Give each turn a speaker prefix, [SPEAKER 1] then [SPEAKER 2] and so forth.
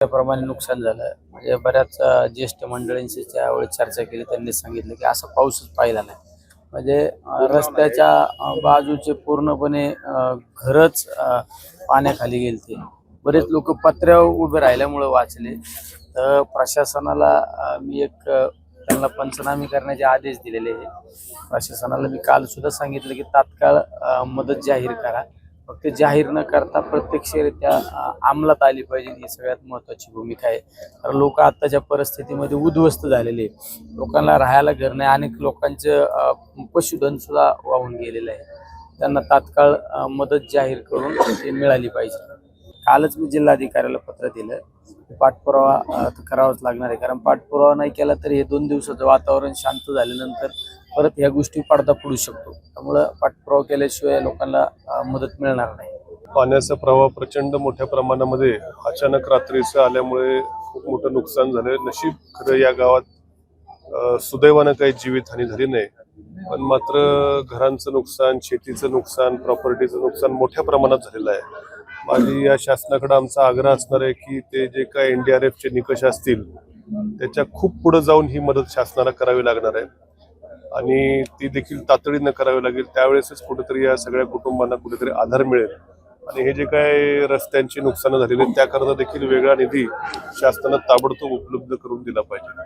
[SPEAKER 1] प्रमाणे नुकसान झालं. म्हणजे बऱ्याच ज्येष्ठ मंडळींशी त्यावेळी चर्चा केली. त्यांनी सांगितलं की असा पाऊसच पाहिला नाही. म्हणजे रस्त्याच्या बाजूचे पूर्णपणे घरच पाण्याखाली गेलते. बरेच लोक पत्र्यावर उभे राहिल्यामुळे वाचले. तर प्रशासनाला मी एक त्यांना पंचनामे करण्याचे आदेश दिलेले आहे प्रशासनाला मी काल सुद्धा सांगितलं की तात्काळ मदत जाहीर करा. फक्त जाहीर न करता प्रत्यक्षरित्या अंमलात आली पाहिजे ही सगळ्यात महत्वाची भूमिका आहे. कारण लोक आत्ताच्या परिस्थितीमध्ये उद्ध्वस्त झालेले आहेत. लोकांना राहायला घर नाही. अनेक लोकांचं पशुधन सुद्धा वाहून गेलेलं आहे. त्यांना तात्काळ मदत जाहीर करून ते मिळाली पाहिजे. कालच मी जिल्हाधिकाऱ्याला पत्र दिलं. पाठपुरावा करावाच लागणार आहे. कारण पाठपुरावा नाही केला तर हे दोन दिवसाचं वातावरण शांत झाल्यानंतर परत ह्या गोष्टी पडदा पडू शकतो. त्यामुळं पाठपुरावा केल्याशिवाय लोकांना मदत मिळणार नाही.
[SPEAKER 2] पाण्याचा प्रवाह प्रचंड मोठ्या प्रमाणामध्ये अचानक रात्रीचं आल्यामुळे खूप मोठं नुकसान झालं नशीब खरं या गावात सुदैवानं काही जीवितहानी झाली नाही. पण मात्र घरांचं नुकसान शेतीचं नुकसान प्रॉपर्टीचं नुकसान मोठ्या प्रमाणात झालेलं आहे. माझी या शासनाकडे आमचा आग्रह असणार आहे की ते जे काय एन डी आर एफचे निकष असतील त्याच्या खूप पुढे जाऊन ही मदत शासनाला करावी लागणार आहे. आणि ती देखील तातडीनं करावी लागेल. त्यावेळेसच कुठेतरी या सगळ्या कुटुंबांना कुठेतरी आधार मिळेल. आणि हे जे काय रस्त्यांची नुकसानं झालेली आहेत त्याकरता देखील वेगळा निधी शासनानं ताबडतोब उपलब्ध करून दिला पाहिजे.